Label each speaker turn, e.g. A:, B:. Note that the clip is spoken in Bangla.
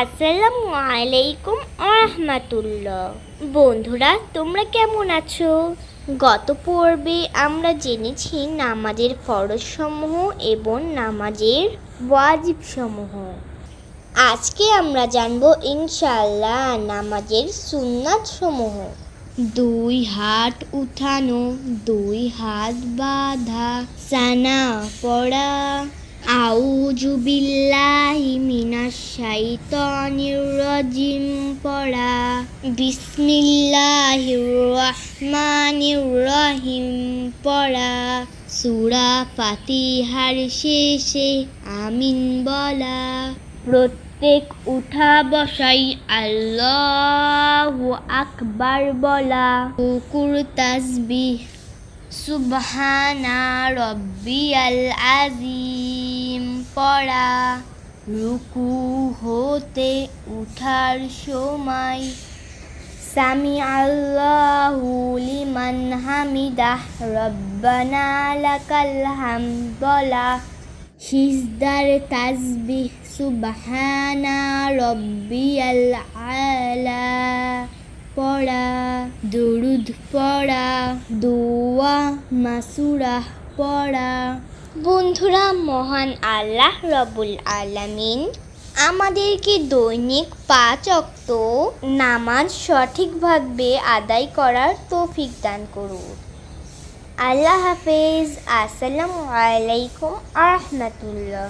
A: আসসালামু আলাইকুম আহমাতুল্লাহ বন্ধুরা, তোমরা কেমন আছো? গত পর্বে আমরা জেনেছি নামাজের ফরজসমূহ এবং নামাজের ওয়াজিবসমূহ। আজকে আমরা জানব ইনশাল্লাহ নামাজের সুন্নাতসমূহ। দুই হাত উঠানো, দুই হাত বাঁধা সানা পড়া আউযু বিল্লাহি মিনাশ শাইতানির রাজিম পড়া। বিসমিল্লাহির রহমানির রহিম পড়া। সূরা ফাতিহার শেষে আমিন বলা। প্রত্যেক উঠা বসাই আল্লাহু আকবার বলা। কুকুর তাসবিহ, সুবহানা রব্বিয়াল আজিম পড়া। রুকু হতে উঠার সময়। সামি আল্লাহু লিমান হামিদাহ রব্বানা লাকাল হামদ বলা সিজদার তাসবিহ, সুবহানা রব্বিয়াল আলা। পড়া, দুরুদ পড়া দোয়া মাসুরাহ পড়া। বন্ধুরা, মহান আল্লাহ রবুল আলামিন আমাদেরকে দৈনিক পাঁচ অক্ত নামাজ সঠিকভাবে আদায় করার তৌফিক দান করুন। আল্লাহ হাফেজ। আসসালামু আলাইকুম আহমতুল্লাহ